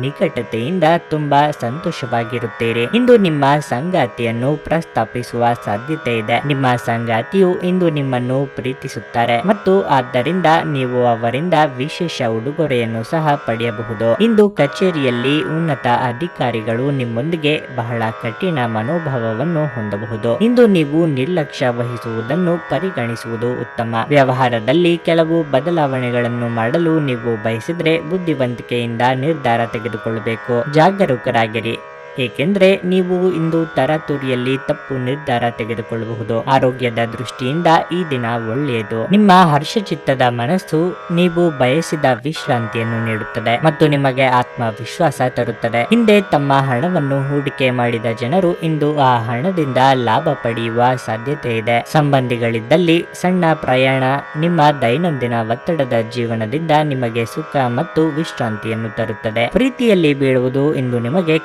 ನಿಕಟತೆಯಿಂದ ತುಂಬಾ ಸಂತೋಷವಾಗಿರುತ್ತೀರಿ. ಇಂದು ನಿಮ್ಮ ಸಂಗಾತಿಯನ್ನು ಪ್ರಸ್ತಾಪಿಸುವ ಸಾಧ್ಯತೆ ಇದೆ. ನಿಮ್ಮ ಸಂಗಾತಿಯು ಇಂದು ನಿಮ್ಮನ್ನು ಪ್ರೀತಿಸುತ್ತಾರೆ. ಮತ್ತು ಆದ್ದರಿಂದ ನೀವು ಅವರಿಂದ ವಿಶೇಷ ಉಡುಗೊರೆಯನ್ನು ಸಹ ಪಡೆಯಬಹುದು. ಇಂದು ಕಚೇರಿಯಲ್ಲಿ ಉನ್ನತ ಅಧಿಕಾರಿಗಳು ನಿಮ್ಮೊಂದಿಗೆ ಬಹಳ ಕಠಿಣ ಮನೋಭಾವವನ್ನು ಹೊಂದಬಹುದು. ಇಂದು ನೀವು ನಿರ್ಲಕ್ಷ್ಯ ವಹಿಸುವುದನ್ನು ಪರಿಗಣಿಸುವುದು ಉತ್ತಮ. ವ್ಯವಹಾರದಲ್ಲಿ ಕೆಲವು ಬದಲಾವಣೆಗಳನ್ನು ಮಾಡಲು ನೀವು ಬಯಸಿದ್ರೆ ಬುದ್ಧಿವಂತಿಕೆಯಿಂದ ನಿರ್ಧಾರ ತೆಗೆದುಕೊಳ್ಳಬೇಕು. ಜಾಗರೂಕರಾಗಿರಿ. ಏಕೆಂದ್ರೆ ನೀವು ಇಂದು ತರಾತುರಿಯಲ್ಲಿ ತಪ್ಪು ನಿರ್ಧಾರ ತೆಗೆದುಕೊಳ್ಳಬಹುದು. ಆರೋಗ್ಯದ ದೃಷ್ಟಿಯಿಂದ ಈ ದಿನ ಒಳ್ಳೆಯದು. ನಿಮ್ಮ ಹರ್ಷಚಿತ್ತದ ಮನಸ್ಸು ನೀವು ಬಯಸಿದ ವಿಶ್ರಾಂತಿಯನ್ನು ನೀಡುತ್ತದೆ ಮತ್ತು ನಿಮಗೆ ಆತ್ಮವಿಶ್ವಾಸ ತರುತ್ತದೆ. ಹಿಂದೆ ತಮ್ಮ ಹಣವನ್ನು ಹೂಡಿಕೆ ಮಾಡಿದ ಜನರು ಇಂದು ಆ ಹಣದಿಂದ ಲಾಭ ಪಡೆಯುವ ಸಾಧ್ಯತೆ ಇದೆ. ಸಂಬಂಧಿಗಳಿದ್ದಲ್ಲಿ ಸಣ್ಣ ಪ್ರಯಾಣ, ನಿಮ್ಮ ದೈನಂದಿನ ಒತ್ತಡದ ಜೀವನದಿಂದ ನಿಮಗೆ ಸುಖ ಮತ್ತು ವಿಶ್ರಾಂತಿಯನ್ನು ತರುತ್ತದೆ. ಪ್ರೀತಿಯಲ್ಲಿ ಬೀಳುವುದು ಇಂದು ನಿಮಗೆ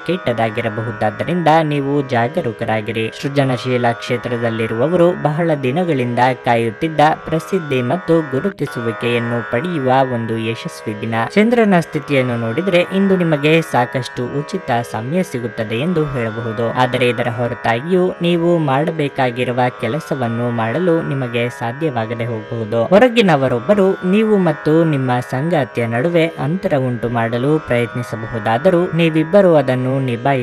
ಕೆಟ್ಟದಾಗಿರಬಹುದಾದ್ದರಿಂದ ನೀವು ಜಾಗರೂಕರಾಗಿರಿ. ಸೃಜನಶೀಲ ಕ್ಷೇತ್ರದಲ್ಲಿರುವವರು ಬಹಳ ದಿನಗಳಿಂದ ಕಾಯುತ್ತಿದ್ದ ಪ್ರಸಿದ್ಧಿ ಮತ್ತು ಗುರುತಿಸುವಿಕೆಯನ್ನು ಪಡೆಯುವ ಒಂದು ಯಶಸ್ವಿ ದಿನ. ಚಂದ್ರನ ಸ್ಥಿತಿಯನ್ನು ನೋಡಿದರೆ ಇಂದು ನಿಮಗೆ ಸಾಕಷ್ಟು ಉಚಿತ ಸಮಯ ಸಿಗುತ್ತದೆ ಎಂದು ಹೇಳಬಹುದು. ಆದರೆ ಇದರ ಹೊರತಾಗಿಯೂ ನೀವು ಮಾಡಬೇಕಾಗಿರುವ ಕೆಲಸವನ್ನು ಮಾಡಲು ನಿಮಗೆ ಸಾಧ್ಯವಾಗದೆ ಹೋಗಬಹುದು. ಹೊರಗಿನವರೊಬ್ಬರು ನೀವು ಮತ್ತು ನಿಮ್ಮ ಸಂಗಾತಿಯ ನಡುವೆ ಅಂತರ ಉಂಟು ಮಾಡಲು ಪ್ರಯತ್ನಿಸಬಹುದಾದರೂ ನೀವಿಬ್ಬರು ಅದನ್ನು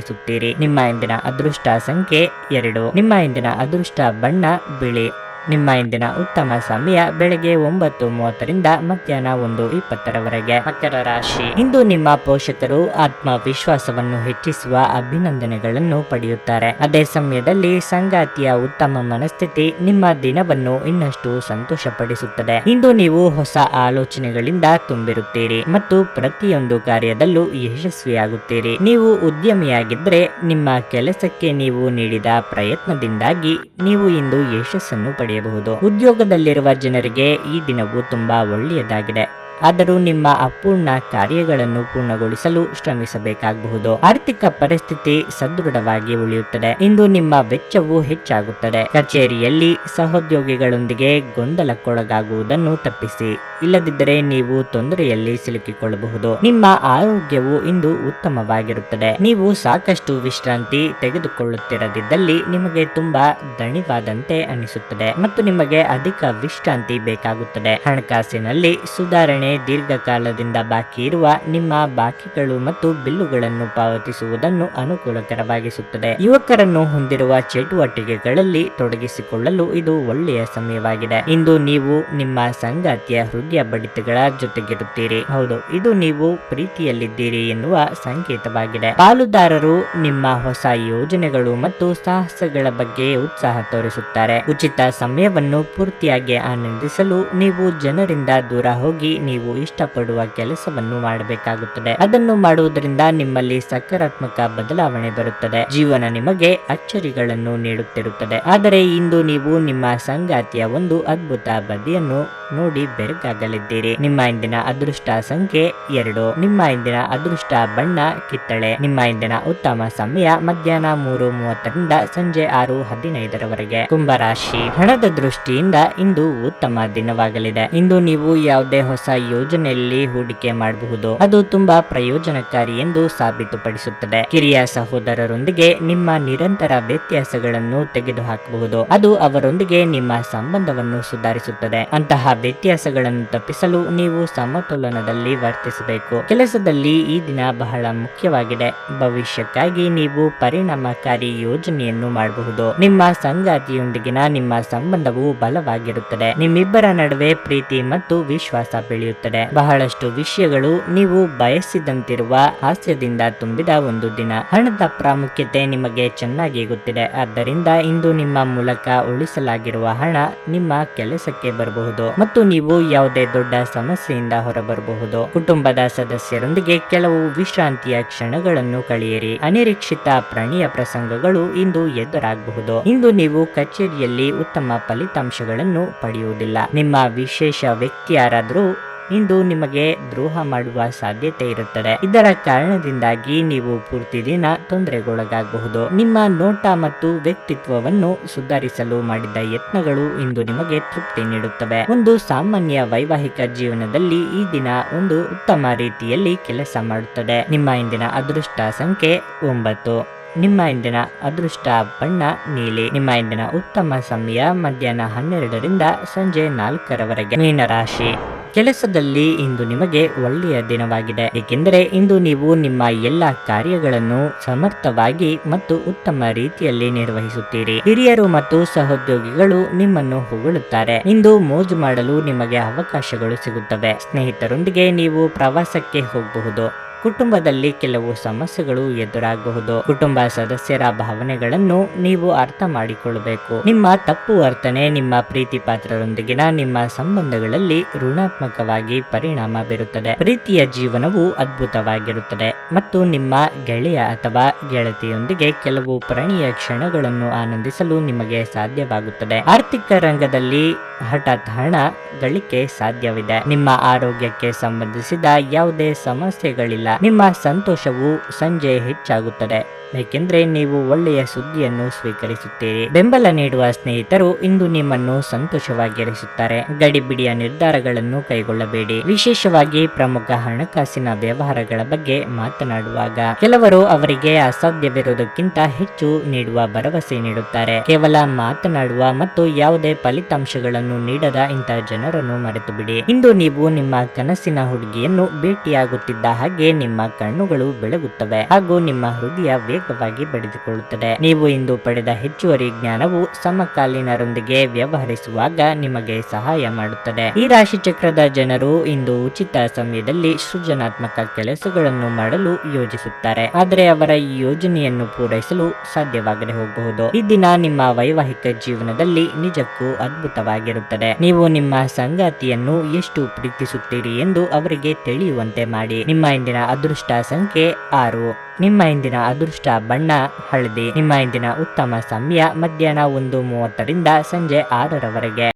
ನಿಭಾಯಿಸುತ್ತೀರಿ ನಿಮ್ಮ ಇಂದಿನ ಅದೃಷ್ಟ ಸಂಖ್ಯೆ ಎರಡು. ನಿಮ್ಮ ಇಂದಿನ ಅದೃಷ್ಟ ಬಣ್ಣ ಬಿಳಿ. ನಿಮ್ಮ ಇಂದಿನ ಉತ್ತಮ ಸಮಯ ಬೆಳಗ್ಗೆ ಒಂಬತ್ತು ಮೂವತ್ತರಿಂದ ಮಧ್ಯಾಹ್ನ ಒಂದು ಇಪ್ಪತ್ತರವರೆಗೆ. ಮಕರ ರಾಶಿ. ಇಂದು ನಿಮ್ಮ ಪೋಷಕರು ಆತ್ಮವಿಶ್ವಾಸವನ್ನು ಹೆಚ್ಚಿಸುವ ಅಭಿನಂದನೆಗಳನ್ನು ಪಡೆಯುತ್ತಾರೆ. ಅದೇ ಸಮಯದಲ್ಲಿ ಸಂಗಾತಿಯ ಉತ್ತಮ ಮನಸ್ಥಿತಿ ನಿಮ್ಮ ದಿನವನ್ನು ಇನ್ನಷ್ಟು ಸಂತೋಷಪಡಿಸುತ್ತದೆ. ಇಂದು ನೀವು ಹೊಸ ಆಲೋಚನೆಗಳಿಂದ ತುಂಬಿರುತ್ತೀರಿ ಮತ್ತು ಪ್ರತಿಯೊಂದು ಕಾರ್ಯದಲ್ಲೂ ಯಶಸ್ವಿಯಾಗುತ್ತೀರಿ. ನೀವು ಉದ್ಯಮಿಯಾಗಿದ್ದರೆ ನಿಮ್ಮ ಕೆಲಸಕ್ಕೆ ನೀವು ನೀಡಿದ ಪ್ರಯತ್ನದಿಂದಾಗಿ ನೀವು ಇಂದು ಯಶಸ್ಸನ್ನು ಪಡೆಯಬಹುದು ಉದ್ಯೋಗದಲ್ಲಿರುವ ಜನರಿಗೆ ಈ ದಿನವು ತುಂಬಾ ಒಳ್ಳೆಯದಾಗಿದೆ. ಆದರೂ ನಿಮ್ಮ ಅಪೂರ್ಣ ಕಾರ್ಯಗಳನ್ನು ಪೂರ್ಣಗೊಳಿಸಲು ಶ್ರಮಿಸಬೇಕಾಗಬಹುದು. ಆರ್ಥಿಕ ಪರಿಸ್ಥಿತಿ ಸದೃಢವಾಗಿ ಉಳಿಯುತ್ತದೆ. ಇಂದು ನಿಮ್ಮ ವೆಚ್ಚವು ಹೆಚ್ಚಾಗುತ್ತದೆ. ಕಚೇರಿಯಲ್ಲಿ ಸಹೋದ್ಯೋಗಿಗಳೊಂದಿಗೆ ಗೊಂದಲಕ್ಕೊಳಗಾಗುವುದನ್ನು ತಪ್ಪಿಸಿ. ಇಲ್ಲದಿದ್ದರೆ ನೀವು ತೊಂದರೆಯಲ್ಲಿ ಸಿಲುಕಿಕೊಳ್ಳಬಹುದು. ನಿಮ್ಮ ಆರೋಗ್ಯವು ಇಂದು ಉತ್ತಮವಾಗಿರುತ್ತದೆ. ನೀವು ಸಾಕಷ್ಟು ವಿಶ್ರಾಂತಿ ತೆಗೆದುಕೊಳ್ಳುತ್ತಿರದಿದ್ದಲ್ಲಿ ನಿಮಗೆ ತುಂಬಾ ದಣಿವಾದಂತೆ ಅನಿಸುತ್ತದೆ ಮತ್ತು ನಿಮಗೆ ಅಧಿಕ ವಿಶ್ರಾಂತಿ ಬೇಕಾಗುತ್ತದೆ. ಹಣಕಾಸಿನಲ್ಲಿ ಸುಧಾರಣೆ ದೀರ್ಘಕಾಲದಿಂದ ಬಾಕಿ ಇರುವ ನಿಮ್ಮ ಬಾಕಿಗಳು ಮತ್ತು ಬಿಲ್ಲುಗಳನ್ನು ಪಾವತಿಸುವುದನ್ನು ಅನುಕೂಲಕರವಾಗಿಸುತ್ತದೆ. ಯುವಕರನ್ನು ಹೊಂದಿರುವ ಚಟುವಟಿಕೆಗಳಲ್ಲಿ ತೊಡಗಿಸಿಕೊಳ್ಳಲು ಇದು ಒಳ್ಳೆಯ ಸಮಯವಾಗಿದೆ. ಇಂದು ನೀವು ನಿಮ್ಮ ಸಂಗಾತಿಯ ಹೃದಯ ಬಡಿತಗಳ ಜೊತೆಗಿರುತ್ತೀರಿ. ಹೌದು, ಇದು ನೀವು ಪ್ರೀತಿಯಲ್ಲಿದ್ದೀರಿ ಎನ್ನುವ ಸಂಕೇತವಾಗಿದೆ. ಪಾಲುದಾರರು ನಿಮ್ಮ ಹೊಸ ಯೋಜನೆಗಳು ಮತ್ತು ಸಾಹಸಗಳ ಬಗ್ಗೆ ಉತ್ಸಾಹ ತೋರಿಸುತ್ತಾರೆ. ಉಚಿತ ಸಮಯವನ್ನು ಪೂರ್ತಿಯಾಗಿ ಆನಂದಿಸಲು ನೀವು ಜನರಿಂದ ದೂರ ಹೋಗಿ ನೀವು ಇಷ್ಟಪಡುವ ಕೆಲಸವನ್ನು ಮಾಡಬೇಕಾಗುತ್ತದೆ. ಅದನ್ನು ಮಾಡುವುದರಿಂದ ನಿಮ್ಮಲ್ಲಿ ಸಕಾರಾತ್ಮಕ ಬದಲಾವಣೆ ಬರುತ್ತದೆ. ಜೀವನ ನಿಮಗೆ ಅಚ್ಚರಿಗಳನ್ನು ನೀಡುತ್ತಿರುತ್ತದೆ. ಆದರೆ ಇಂದು ನೀವು ನಿಮ್ಮ ಸಂಗಾತಿಯ ಒಂದು ಅದ್ಭುತ ಬದಿಯನ್ನು ನೋಡಿ ಬೆರಗಾಗಲಿದ್ದೀರಿ ನಿಮ್ಮ ಇಂದಿನ ಅದೃಷ್ಟ ಸಂಖ್ಯೆ ಎರಡು. ನಿಮ್ಮ ಇಂದಿನ ಅದೃಷ್ಟ ಬಣ್ಣ ಕಿತ್ತಳೆ. ನಿಮ್ಮ ಇಂದಿನ ಉತ್ತಮ ಸಮಯ ಮಧ್ಯಾಹ್ನ ಮೂರು ಮೂವತ್ತರಿಂದ ಸಂಜೆ ಆರು ಹದಿನೈದರವರೆಗೆ. ಕುಂಭರಾಶಿ ಹಣದ ದೃಷ್ಟಿಯಿಂದ ಇಂದು ಉತ್ತಮ ದಿನವಾಗಲಿದೆ. ಇಂದು ನೀವು ಯಾವುದೇ ಹೊಸ ಯೋಜನೆಯಲ್ಲಿ ಹೂಡಿಕೆ ಮಾಡಬಹುದು. ಅದು ತುಂಬಾ ಪ್ರಯೋಜನಕಾರಿ ಎಂದು ಸಾಬೀತುಪಡಿಸುತ್ತದೆ. ಕಿರಿಯ ಸಹೋದರರೊಂದಿಗೆ ನಿಮ್ಮ ನಿರಂತರ ವ್ಯತ್ಯಾಸಗಳನ್ನು ತೆಗೆದುಹಾಕಬಹುದು. ಅದು ಅವರೊಂದಿಗೆ ನಿಮ್ಮ ಸಂಬಂಧವನ್ನು ಸುಧಾರಿಸುತ್ತದೆ. ಅಂತಹ ವ್ಯತ್ಯಾಸಗಳನ್ನು ತಪ್ಪಿಸಲು ನೀವು ಸಮತೋಲನದಲ್ಲಿ ವರ್ತಿಸಬೇಕು. ಕೆಲಸದಲ್ಲಿ ಈ ದಿನ ಬಹಳ ಮುಖ್ಯವಾಗಿದೆ. ಭವಿಷ್ಯಕ್ಕಾಗಿ ನೀವು ಪರಿಣಾಮಕಾರಿ ಯೋಜನೆಯನ್ನು ಮಾಡಬಹುದು. ನಿಮ್ಮ ಸಂಗಾತಿಯೊಂದಿಗಿನ ನಿಮ್ಮ ಸಂಬಂಧವು ಬಲವಾಗಿರುತ್ತದೆ. ನಿಮ್ಮಿಬ್ಬರ ನಡುವೆ ಪ್ರೀತಿ ಮತ್ತು ವಿಶ್ವಾಸ ಬೆಳೆಯುತ್ತದೆ. ಬಹಳಷ್ಟು ವಿಷಯಗಳು ನೀವು ಬಯಸಿದಂತಿರುವ ಹಾಸ್ಯದಿಂದ ತುಂಬಿದ ಒಂದು ದಿನ. ಹಣದ ಪ್ರಾಮುಖ್ಯತೆ ನಿಮಗೆ ಚೆನ್ನಾಗಿ ಗೊತ್ತಿದೆ. ಆದ್ದರಿಂದ ಇಂದು ನಿಮ್ಮ ಮೂಲಕ ಉಳಿಸಲಾಗಿರುವ ಹಣ ನಿಮ್ಮ ಕೆಲಸಕ್ಕೆ ಬರಬಹುದು. ಮತ್ತು ನೀವು ಯಾವುದೇ ದೊಡ್ಡ ಸಮಸ್ಯೆಯಿಂದ ಹೊರಬರಬಹುದು. ಕುಟುಂಬದ ಸದಸ್ಯರೊಂದಿಗೆ ಕೆಲವು ವಿಶ್ರಾಂತಿಯ ಕ್ಷಣಗಳನ್ನು ಕಳೆಯಿರಿ. ಅನಿರೀಕ್ಷಿತ ಪ್ರಾಣಿಯ ಪ್ರಸಂಗಗಳು ಇಂದು ಎದುರಾಗಬಹುದು. ಇಂದು ನೀವು ಕಚೇರಿಯಲ್ಲಿ ಉತ್ತಮ ಫಲಿತಾಂಶಗಳನ್ನು ಪಡೆಯುವುದಿಲ್ಲ. ನಿಮ್ಮ ವಿಶೇಷ ವ್ಯಕ್ತಿ ಯಾರಾದರೂ ಇಂದು ನಿಮಗೆ ದ್ರೋಹ ಮಾಡುವ ಸಾಧ್ಯತೆ ಇರುತ್ತದೆ. ಇದರ ಕಾರಣದಿಂದಾಗಿ ನೀವು ಪೂರ್ತಿ ದಿನ ತೊಂದರೆಗೊಳಗಾಗಬಹುದು. ನಿಮ್ಮ ನೋಟ ಮತ್ತು ವ್ಯಕ್ತಿತ್ವವನ್ನು ಸುಧಾರಿಸಲು ಮಾಡಿದ ಯತ್ನಗಳು ಇಂದು ನಿಮಗೆ ತೃಪ್ತಿ ನೀಡುತ್ತವೆ. ಒಂದು ಸಾಮಾನ್ಯ ವೈವಾಹಿಕ ಜೀವನದಲ್ಲಿ ಈ ದಿನ ಒಂದು ಉತ್ತಮ ರೀತಿಯಲ್ಲಿ ಕೆಲಸ ಮಾಡುತ್ತದೆ. ನಿಮ್ಮ ಇಂದಿನ ಅದೃಷ್ಟ ಸಂಖ್ಯೆ ಒಂಬತ್ತು. ನಿಮ್ಮ ಇಂದಿನ ಅದೃಷ್ಟ ಬಣ್ಣ ನೀಲಿ. ನಿಮ್ಮ ಇಂದಿನ ಉತ್ತಮ ಸಮಯ ಮಧ್ಯಾಹ್ನ ಹನ್ನೆರಡರಿಂದ ಸಂಜೆ ನಾಲ್ಕರವರೆಗೆ ಮೀನರಾಶಿ. ಕೆಲಸದಲ್ಲಿ ಇಂದು ನಿಮಗೆ ಒಳ್ಳೆಯ ದಿನವಾಗಿದೆ. ಏಕೆಂದರೆ ಇಂದು ನೀವು ನಿಮ್ಮ ಎಲ್ಲ ಕಾರ್ಯಗಳನ್ನು ಸಮರ್ಥವಾಗಿ ಮತ್ತು ಉತ್ತಮ ರೀತಿಯಲ್ಲಿ ನಿರ್ವಹಿಸುತ್ತೀರಿ. ಹಿರಿಯರು ಮತ್ತು ಸಹೋದ್ಯೋಗಿಗಳು ನಿಮ್ಮನ್ನು ಹೊಗಳುತ್ತಾರೆ. ಇಂದು ಮೋಜು ಮಾಡಲು ನಿಮಗೆ ಅವಕಾಶಗಳು ಸಿಗುತ್ತವೆ. ಸ್ನೇಹಿತರೊಂದಿಗೆ ನೀವು ಪ್ರವಾಸಕ್ಕೆ ಹೋಗಬಹುದು. ಕುಟುಂಬದಲ್ಲಿ ಕೆಲವು ಸಮಸ್ಯೆಗಳು ಎದುರಾಗಬಹುದು. ಕುಟುಂಬ ಸದಸ್ಯರ ಭಾವನೆಗಳನ್ನು ನೀವು ಅರ್ಥ ಮಾಡಿಕೊಳ್ಳಬೇಕು ನಿಮ್ಮ ತಪ್ಪು ವರ್ತನೆ, ನಿಮ್ಮ ಪ್ರೀತಿ ಪಾತ್ರರೊಂದಿಗಿನ ನಿಮ್ಮ ಸಂಬಂಧಗಳಲ್ಲಿ ಋಣಾತ್ಮಕವಾಗಿ ಪರಿಣಾಮ ಬೀರುತ್ತದೆ. ಪ್ರೀತಿಯ ಜೀವನವು ಅದ್ಭುತವಾಗಿರುತ್ತದೆ. ಮತ್ತು ನಿಮ್ಮ ಗೆಳೆಯ ಅಥವಾ ಗೆಳತಿಯೊಂದಿಗೆ ಕೆಲವು ಪ್ರಣೀಯ ಕ್ಷಣಗಳನ್ನು ಆನಂದಿಸಲು ನಿಮಗೆ ಸಾಧ್ಯವಾಗುತ್ತದೆ. ಆರ್ಥಿಕ ರಂಗದಲ್ಲಿ ಹಠಾತ್ ಹಣ ಗಳಿಕೆ ಸಾಧ್ಯವಿದೆ. ನಿಮ್ಮ ಆರೋಗ್ಯಕ್ಕೆ ಸಂಬಂಧಿಸಿದ ಯಾವುದೇ ಸಮಸ್ಯೆಗಳಿಲ್ಲ. ನಿಮ್ಮ ಸಂತೋಷವು ಸಂಜೆ ಹೆಚ್ಚಾಗುತ್ತದೆ. ಏಕೆಂದರೆ ನೀವು ಒಳ್ಳೆಯ ಸುದ್ದಿಯನ್ನು ಸ್ವೀಕರಿಸುತ್ತೀರಿ. ಬೆಂಬಲ ನೀಡುವ ಸ್ನೇಹಿತರು ಇಂದು ನಿಮ್ಮನ್ನು ಸಂತೋಷವಾಗಿರಿಸುತ್ತಾರೆ. ಗಡಿಬಿಡಿಯ ನಿರ್ಧಾರಗಳನ್ನು ಕೈಗೊಳ್ಳಬೇಡಿ. ವಿಶೇಷವಾಗಿ ಪ್ರಮುಖ ಹಣಕಾಸಿನ ವ್ಯವಹಾರಗಳ ಬಗ್ಗೆ ಮಾತನಾಡುವಾಗ ಕೆಲವರು ಅವರಿಗೆ ಅಸಾಧ್ಯವಿರುವುದಕ್ಕಿಂತ ಹೆಚ್ಚು ನೀಡುವ ಭರವಸೆ ನೀಡುತ್ತಾರೆ. ಕೇವಲ ಮಾತನಾಡುವ ಮತ್ತು ಯಾವುದೇ ಫಲಿತಾಂಶಗಳನ್ನು ನೀಡದ ಇಂತಹ ಜನರನ್ನು ಮರೆತು ಬಿಡಿ ಇಂದು ನೀವು ನಿಮ್ಮ ಕನಸಿನ ಹುಡುಗಿಯನ್ನು ಭೇಟಿಯಾಗುತ್ತಿದ್ದ ಹಾಗೆ ನಿಮ್ಮ ಕಣ್ಣುಗಳು ಬೆಳಗುತ್ತವೆ ಹಾಗೂ ನಿಮ್ಮ ಹೃದಯ ವೇಗವಾಗಿ ಬಡಿದುಕೊಳ್ಳುತ್ತದೆ. ನೀವು ಇಂದು ಪಡೆದ ಹೆಚ್ಚುವರಿ ಜ್ಞಾನವು ಸಮಕಾಲೀನರೊಂದಿಗೆ ವ್ಯವಹರಿಸುವಾಗ ನಿಮಗೆ ಸಹಾಯ ಮಾಡುತ್ತದೆ. ಈ ರಾಶಿ ಚಕ್ರದ ಜನರು ಇಂದು ಉಚಿತ ಸಮಯದಲ್ಲಿ ಸೃಜನಾತ್ಮಕ ಕೆಲಸಗಳನ್ನು ಮಾಡಲು ಯೋಜಿಸುತ್ತಾರೆ. ಆದರೆ ಅವರ ಈ ಯೋಜನೆಯನ್ನು ಪೂರೈಸಲು ಸಾಧ್ಯವಾಗದೆ ಹೋಗಬಹುದು. ಈ ದಿನ ನಿಮ್ಮ ವೈವಾಹಿಕ ಜೀವನದಲ್ಲಿ ನಿಜಕ್ಕೂ ಅದ್ಭುತವಾಗಿರುತ್ತದೆ. ನೀವು ನಿಮ್ಮ ಸಂಗಾತಿಯನ್ನು ಎಷ್ಟು ಪ್ರೀತಿಸುತ್ತೀರಿ ಎಂದು ಅವರಿಗೆ ತಿಳಿಯುವಂತೆ ಮಾಡಿ. ನಿಮ್ಮ ಇಂದಿನ ಅದೃಷ್ಟ ಸಂಖ್ಯೆ ಆರು. ನಿಮ್ಮ ಇಂದಿನ ಅದೃಷ್ಟ ಬಣ್ಣ, ಹಳದಿ. ನಿಮ್ಮ ಇಂದಿನ ಉತ್ತಮ ಸಮಯ ಮಧ್ಯಾಹ್ನ ಒಂದು ಮೂವತ್ತರಿಂದ ಸಂಜೆ ಆರರವರೆಗೆ.